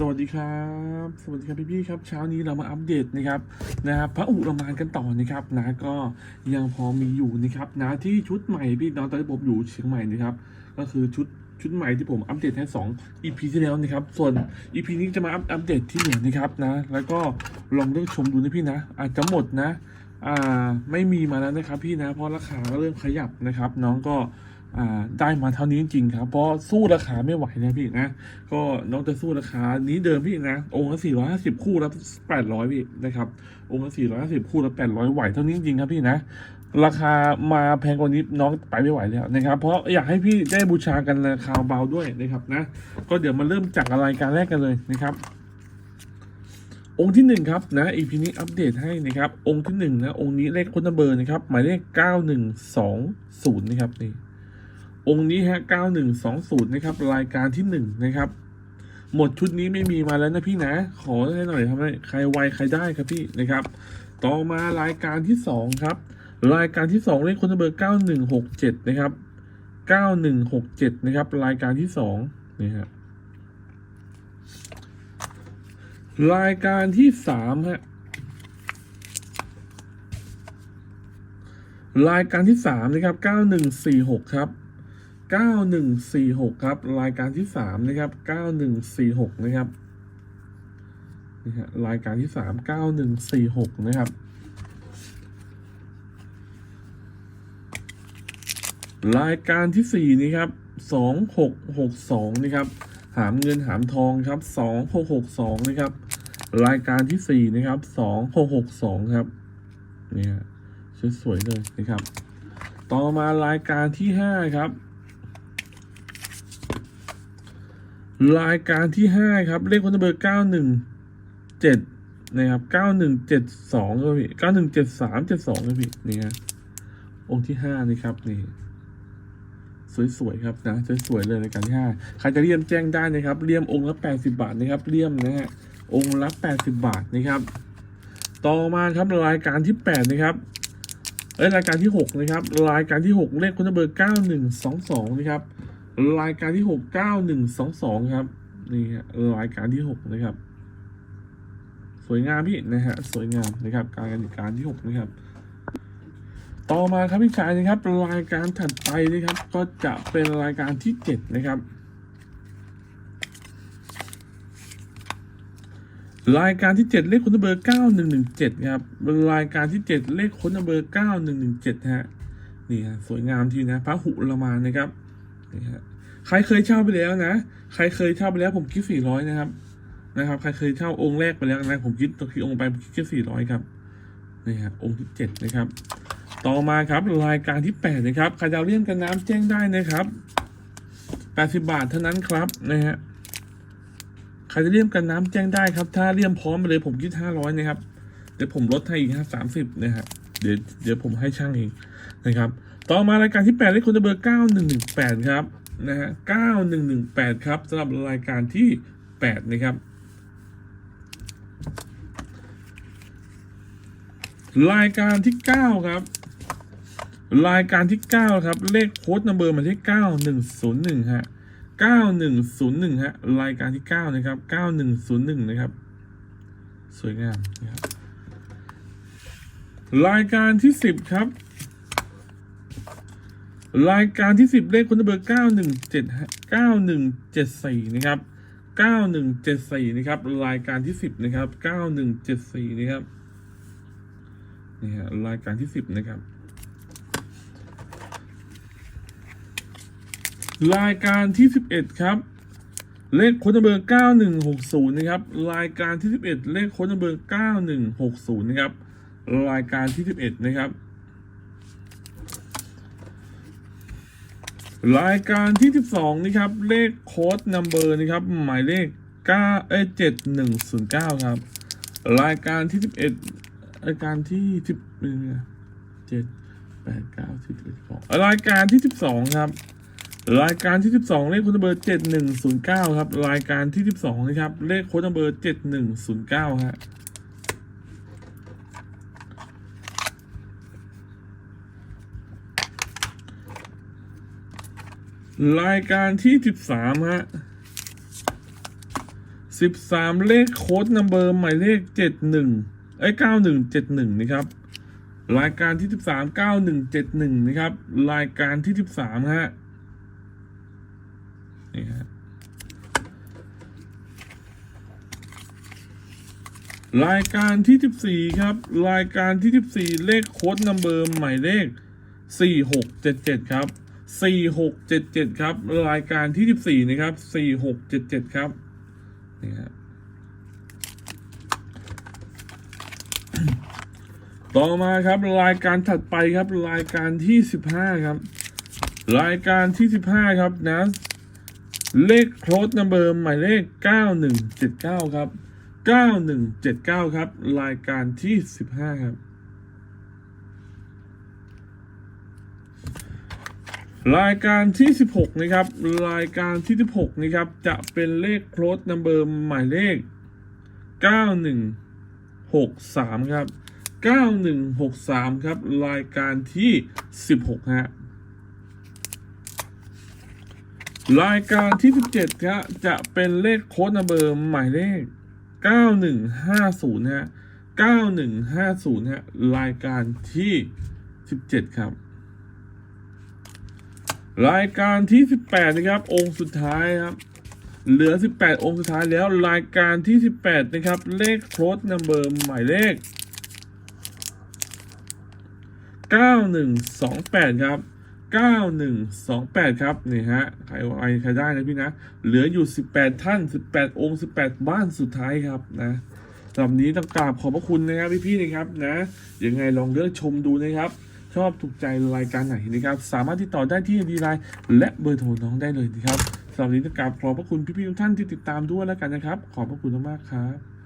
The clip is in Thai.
สวัสดีครับ สวัสดีครับพี่ๆครับ เช้านี้เรามาอัปเดตนะครับนะครับพระอุรมานกันต่อนะครับนะก็ยังพอมีอยู่นะครับนะที่ชุดใหม่พี่น้องตอนที่ผมอยู่เชียงใหม่นะครับ ก็คือชุดชุดใหม่ที่ผมอัปเดตให้2 EP ที่แล้วนะครับ ส่วน EP นี้จะมาอัปอัปเดตที่เหลือนะครับนะ แล้วก็ลองเลือกชมดูนะพี่นะ อาจจะหมดนะ อ่าไม่มีมาแล้วนะครับพี่นะ เพราะราคาก็เริ่มขยับนะครับ น้องก็ ได้มาเท่านี้จริงครับ เพราะสู้ราคาไม่ไหวนะพี่นะ ก็น้องจะสู้ราคานี้เดิมพี่นะ องค์ละสี่ร้อยห้าสิบคู่ละแปดร้อยพี่นะครับ องค์ละสี่ร้อยห้าสิบคู่ละแปดร้อยไหวเท่านี้จริงครับพี่นะ ราคามาแพงกว่านี้น้องไปไม่ไหวแล้วนะครับ เพราะอยากให้พี่ได้บูชากันราคาเบาด้วยนะครับนะ ก็เดี๋ยวมาเริ่มจากรายการแรกกันเลยนะครับองค์ที่หนึ่งครับนะ EP นี้อัปเดตให้นะครับ องค์ที่หนึ่งนะองค์นี้เลขคนนัมเบอร์นะครับ หมายเลขเก้าหนึ่งสองศูนย์นะครับนี่ องค์นี้ฮะ9120 นะครับ รายการที่หนึ่งนะครับ หมดชุดนี้ไม่มีมาแล้วนะพี่นะ ขอให้หน่อยทำให้ใครไวใครได้ครับพี่นะครับ ต่อมารายการที่สองครับ รายการที่สองเลขคนเบอร์ 9167 นะครับ 9167 นะครับ รายการที่สองนี่ฮะรายการที่สามฮะ รายการที่สามนะครับ9146ครับ 9146 ครับ รายการที่สามนะครับ 9146 นะครับนี่ฮะรายการที่สาม9146 นะครับ รายการที่สี่นี่ครับ 2662 นะครับ หามเงินหามทองครับ 2662 นะครับ รายการที่สี่นะครับ 2662 ครับนี่ฮะสวยๆเลยนะครับ ต่อมารายการที่ห้าครับ รายการที่ห้าครับ เลขคนเบอร์เก้าหนึ่งเจ็ดนะครับเก้าหนึ่งเจ็ดสองครับพี่เก้าหนึ่งเจ็ดสามเจ็ดสองครับพี่นี่ฮะองค์ที่ห้านี่ครับ นี่สวยๆครับนะสวยๆเลยรายการที่ห้าใครจะเลี่ยมแจ้งได้นะครับเลี่ยมองค์ละแปดสิบาทนะครับเลี่ยมนะฮะองค์ละแปดสิบาทนะครับ ต่อมาครับรายการที่แปดนะครับเอ้ยรายการที่หกนะครับ รายการที่หกเลขคุณเบอร์เก้าหนึ่งสองสองนะครับ รายการที่หกเก้าหนึ่งสองสองครับนี่ฮะรายการที่หกนะครับ สวยงามพี่นะฮะสวยงามนะครับ การแข่งการที่หกนะครับ ต่อมาครับพี่ชายนะครับ รายการถัดไปนะครับ ก็จะเป็นรายการที่เจ็ดนะครับรายการที่เจ็ดเลขคนเบอร์เก้าหนึ่งหนึ่งเจ็ดครับรายการที่เจ็ดเลขคนเบอร์เก้าหนึ่งหนึ่งเจ็ดฮะนี่ฮะสวยงามทีนะพระหุละมานนะครับนี่ฮะ ใครเคยเช่าไปแล้วนะ ใครเคยเช่าไปแล้วผมคิดสี่ร้อยนะครับ นะครับ ใครเคยเช่าองค์แรกไปแล้วนะผมคิดตัวที่องค์ไปผมคิดแค่สี่ร้อยครับนี่ฮะองค์ที่เจ็ดนะครับ ต่อมาครับรายการที่แปดนะครับใครจะเอาเลี่ยมกันน้ำแจ้งได้นะครับแปดสิบาทเท่านั้นครับนะฮะใครจะเลี่ยมกันน้ำแจ้งได้ครับ ถ้าเลี่ยมพร้อมไปเลยผมคิดห้าร้อยนะครับเดี๋ยวผมลดให้อีกฮะสามสิบนะฮะเดี๋ยวเดี๋ยวผมให้ช่างเองนะครับ ต่อมารายการที่แปดเลขคนเบอร์เก้าหนึ่งหนึ่งแปดครับ นะฮะเก้าหนึ่งหนึ่งแปดครับสำหรับรายการที่แปดนะครับ รายการที่เก้าครับ รายการที่เก้าครับ เลขโค้ดนัมเบอร์มาที่เก้าหนึ่งศูนย์หนึ่งฮะเก้าหนึ่งศูนย์หนึ่งฮะ รายการที่เก้านะครับเก้าหนึ่งศูนย์หนึ่งนะครับ สวยงามนะครับรายการที่สิบครับ รายการที่สิบเลขคุณเบอร์เก้าหนึ่งเจ็ดเก้าหนึ่งเจ็ดสี่นะครับเก้าหนึ่งเจ็ดสี่นะครับ รายการที่สิบนะครับเก้าหนึ่งเจ็ดสี่นะครับ นี่ฮะรายการที่สิบนะครับ รายการที่สิบเอ็ดครับ เลขคนัมเบอร์เก้าหนึ่งหกศูนย์นะครับ รายการที่สิบเอ็ดเลขคนัมเบอร์เก้าหนึ่งหกศูนย์นะครับ รายการที่สิบเอ็ดนะครับ รายการที่สิบสองนะครับ เลขโค้ดนัมเบอร์นะครับ หมายเลขเก้าเอ้เจ็ดหนึ่งศูนย์เก้าครับ รายการที่สิบเอ็ดรายการที่สิบเจ็ดแปดเก้าสิบเอ็ดสองรายการที่สิบสองครับ รายการที่สิบสองเลขโค้ดนัมเบอร์เจ็ดหนึ่งศูนย์เก้าครับ รายการที่สิบสองนะครับ เลขโค้ดนัมเบอร์เจ็ดหนึ่งศูนย์เก้าฮะ รายการที่สิบสามฮะสิบสามเลขโค้ดนัมเบอร์หมายเลขเจ็ดหนึ่งไอ้เก้าหนึ่งเจ็ดหนึ่งนะครับ รายการที่สิบสามเก้าหนึ่งเจ็ดหนึ่งนะครับ รายการที่สิบสามฮะนี่ฮะรายการที่สิบสี่ครับ รายการที่สิบสี่เลขโค้ดนัมเบอร์หมายเลขสี่หกเจ็ดเจ็ดครับ สี่หกเจ็ดเจ็ดครับ รายการที่สิบสี่นะครับสี่หกเจ็ดเจ็ดครับนี่ฮะต่อมาครับรายการถัดไปครับรายการที่สิบห้าครับ รายการที่สิบห้าครับนะเลขโค้ดนัมเบอร์หมายเลขเก้าหนึ่งเจ็ดเก้าครับเก้าหนึ่งเจ็ดเก้าครับ รายการที่สิบห้าครับ รายการที่สิบหกนะครับ รายการที่สิบหกนะครับ จะเป็นเลขโค้ดนัมเบอร์หมายเลขเก้าหนึ่งหกสามครับ 9163 ครับ รายการที่ 16 ฮะ รายการที่ 17ครับจะเป็นเลขโค้ดนัมเบอร์หมายเลข 9150 ฮะ 9150 ฮะ รายการที่ 17 ครับ รายการที่ 18 นะครับ องค์สุดท้ายครับ เหลือ 18 องค์สุดท้ายแล้วรายการที่ 18 นะครับ เลขโค้ดนัมเบอร์หมายเลข 9128 ครับ 9128 ครับนี่ฮะใครใครได้นะพี่นะ เหลืออยู่ 18 ท่าน 18 องค์ 18 บ้านสุดท้ายครับนะสำหรับนี้ต้องกราบขอบพระคุณนะครับพี่ๆนะครับนะยังไงลองเลือกชมดูนะครับ ชอบถูกใจรายการไหนนะครับ สามารถติดต่อได้ที่ดีไลน์และเบอร์โทรน้องได้เลยนะครับสำหรับนี้ต้องกราบขอบพระคุณพี่ๆทุกท่านที่ติดตามด้วยแล้วกันนะครับ ขอบพระคุณมากๆครับ